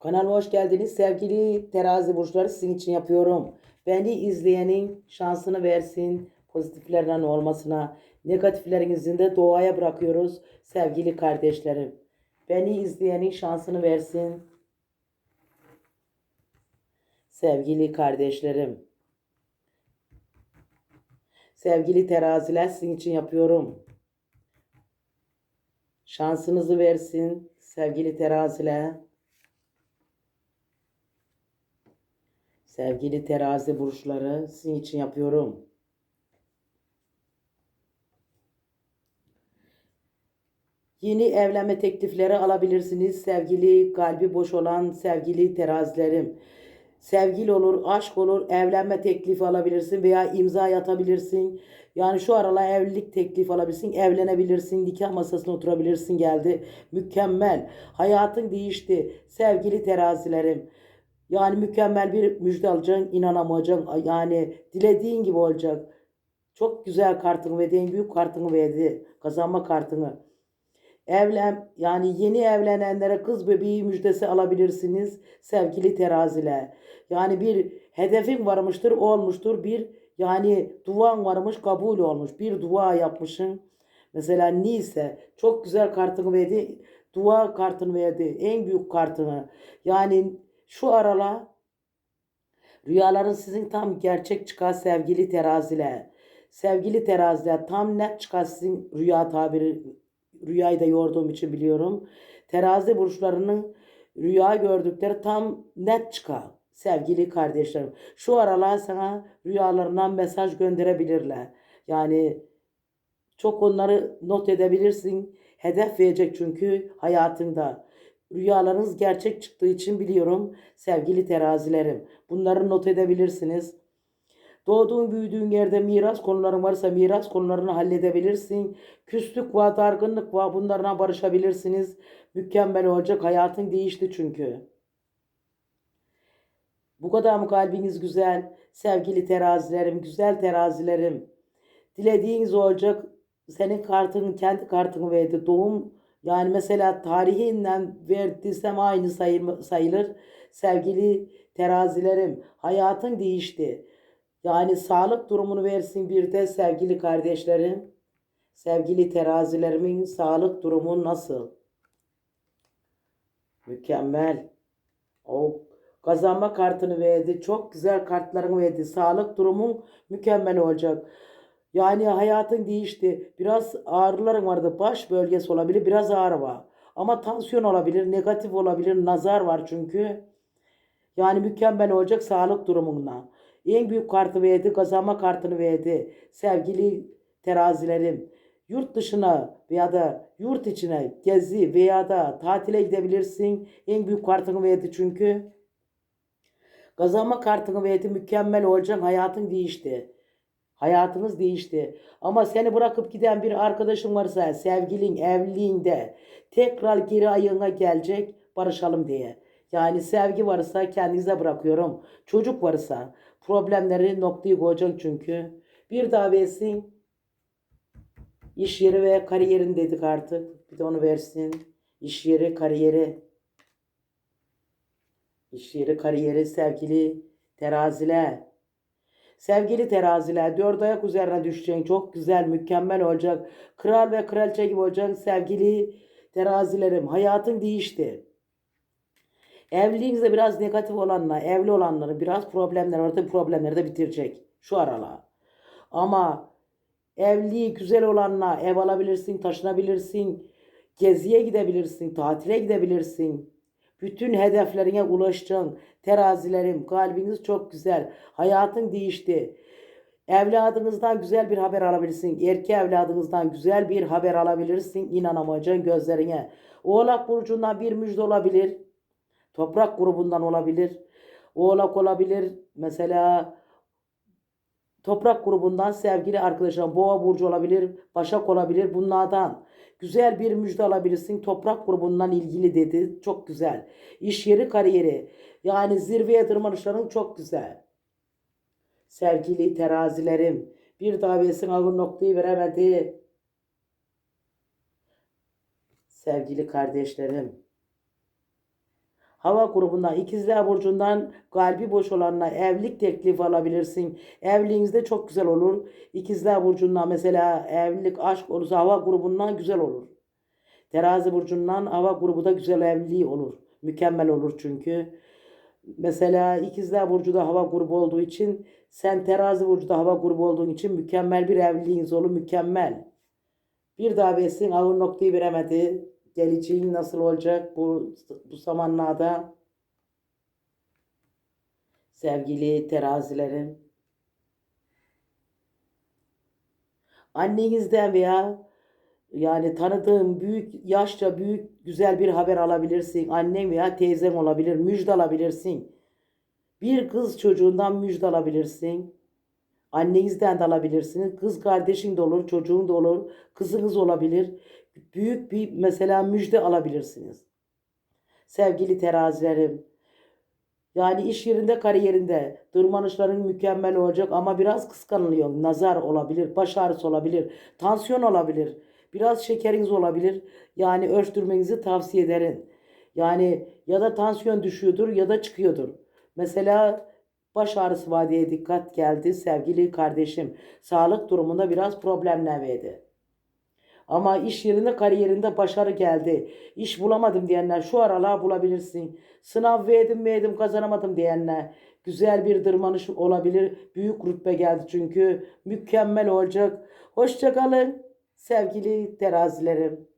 Kanalıma hoş geldiniz. Sevgili terazi burçları sizin için yapıyorum. Beni izleyenin şansını versin. Pozitiflerden olmasına, negatiflerinizin de doğaya bırakıyoruz sevgili kardeşlerim. Beni izleyenin şansını versin. Sevgili kardeşlerim. Sevgili teraziler sizin için yapıyorum. Şansınızı versin sevgili teraziler. Sevgili terazi burçları sizin için yapıyorum. Yeni evlenme teklifleri alabilirsiniz sevgili kalbi boş olan sevgili terazilerim. Sevgili olur, aşk olur, evlenme teklifi alabilirsin veya imza atabilirsin. Yani şu aralar evlilik teklifi alabilirsin, evlenebilirsin, nikah masasına oturabilirsin geldi. Mükemmel. Hayatın değişti sevgili terazilerim. Yani mükemmel bir müjde alacaksın, inanamayacaksın. Yani dilediğin gibi olacak. Çok güzel kartını verdi, en büyük kartını verdi. Kazanma kartını. Evlen yani yeni evlenenlere kız bebeği müjdesi alabilirsiniz sevgili teraziler. Yani bir hedefin varmıştır, olmuştur. Bir yani duan varmış, kabul olmuş. Bir dua yapmışsın. Mesela neyse çok güzel kartını verdi. Dua kartını verdi. En büyük kartını. Yani şu aralar rüyaların sizin tam gerçek çıkar sevgili teraziler. Sevgili teraziler tam net çıkar sizin rüya tabiri rüyayı da yorduğum için biliyorum. Terazi burçlarının rüya gördükleri tam net çıkar. Sevgili kardeşlerim. Şu aralar sana rüyalarından mesaj gönderebilirler. Yani çok onları not edebilirsin. Hedef verecek çünkü hayatında. Rüyalarınız gerçek çıktığı için biliyorum sevgili terazilerim. Bunları not edebilirsiniz. Doğduğun büyüdüğün yerde miras konuların varsa miras konularını halledebilirsin. Küslük var, dargınlık var bunlarla barışabilirsiniz. Mükemmel olacak hayatın değişti çünkü. Bu kadar mı kalbiniz güzel? Sevgili terazilerim, güzel terazilerim. Dilediğiniz olacak. Senin kartın, kendi kartını verdi. Doğum yani mesela tarihinden verdiysem aynı sayı- sayılır. Sevgili terazilerim, hayatın değişti. Yani sağlık durumunu versin bir de sevgili kardeşlerim. Sevgili terazilerimin sağlık durumu nasıl? Mükemmel. O kazanma kartını verdi. Çok güzel kartlarını verdi. Sağlık durumun mükemmel olacak. Yani hayatın değişti. Biraz ağrıların vardı. Baş bölgesi olabilir. Biraz ağrı var. Ama tansiyon olabilir. Negatif olabilir. Nazar var çünkü. Yani mükemmel olacak sağlık durumundan. En büyük kartı verdi. Kazanma kartını verdi. Sevgili terazilerim. Yurt dışına veya da yurt içine gezi veya da tatile gidebilirsin. En büyük kartını verdi çünkü. Kazanma kartını verdi. Mükemmel olacak. Hayatın değişti. Hayatınız değişti. Ama seni bırakıp giden bir arkadaşın varsa sevgilin evliliğinde tekrar geri ayağına gelecek barışalım diye. Yani sevgi varsa kendinize bırakıyorum. Çocuk varsa problemleri noktayı koyacaksın çünkü. Bir daha versin. İş yeri ve kariyerin dedik artık. Bir de onu versin. İş yeri, kariyeri. İş yeri, kariyeri sevgili teraziler. Sevgili teraziler dört ayak üzerine düşeceksin. Çok güzel, mükemmel olacak. Kral ve kraliçe gibi olacaksın sevgili terazilerim. Hayatın değişti. Evliliğinizde biraz negatif olanlar, evli olanların biraz problemler. Tabii problemleri de bitirecek şu aralar. Ama evliliği güzel olanla ev alabilirsin, taşınabilirsin, geziye gidebilirsin, tatile gidebilirsin. Bütün hedeflerine ulaşacaksın. Terazilerim, kalbiniz çok güzel. Hayatın değişti. Evladınızdan güzel bir haber alabilirsin. Erkek evladınızdan güzel bir haber alabilirsin. İnanamayacaksın gözlerine. Oğlak burcundan bir müjde olabilir. Toprak grubundan olabilir. Oğlak olabilir. Mesela toprak grubundan sevgili arkadaşlar boğa burcu olabilir, başak olabilir bunlardan. Güzel bir müjde alabilirsin. Toprak grubundan ilgili dedi. Çok güzel. İş yeri, kariyeri. Yani zirveye tırmanışların çok güzel. Sevgili terazilerim. Bir davesin ağır noktayı veremedi. Sevgili kardeşlerim. Hava grubundan, ikizler burcundan kalbi boş olanla evlilik teklifi alabilirsin. Evliliğinizde çok güzel olur. İkizler burcundan mesela evlilik, aşk olursa hava grubundan güzel olur. Terazi burcundan hava grubu da güzel evliliği olur. Mükemmel olur çünkü. Mesela ikizler burcu da hava grubu olduğu için sen terazi burcu da hava grubu olduğun için mükemmel bir evliliğiniz olur. Mükemmel. Bir daha versin ağır noktayı veremedi. Geleceğin nasıl olacak bu, bu zamanlarda? Sevgili terazilerim. Annenizden veya yani tanıdığın büyük, yaşça büyük güzel bir haber alabilirsin. Annen veya teyzen olabilir. Müjde alabilirsin. Bir kız çocuğundan müjde alabilirsin. Annenizden de alabilirsiniz. Kız kardeşin de olur, çocuğun da olur, kızınız olabilir. Büyük bir mesela müjde alabilirsiniz. Sevgili terazilerim. Yani iş yerinde, kariyerinde tırmanışların mükemmel olacak ama biraz kıskanılıyor. Nazar olabilir, baş ağrısı olabilir, tansiyon olabilir. Biraz şekeriniz olabilir. Yani ölçtürmenizi tavsiye ederim. Yani ya da tansiyon düşüyordur ya da çıkıyordur. Mesela baş ağrısı var dikkat geldi sevgili kardeşim. Sağlık durumunda biraz problemler verdi. Ama iş yerinde kariyerinde başarı geldi. İş bulamadım diyenler şu aralar bulabilirsin. Sınav verdim verdim kazanamadım diyenler. Güzel bir tırmanış olabilir. Büyük rütbe geldi çünkü. Mükemmel olacak. Hoşçakalın sevgili terazilerim.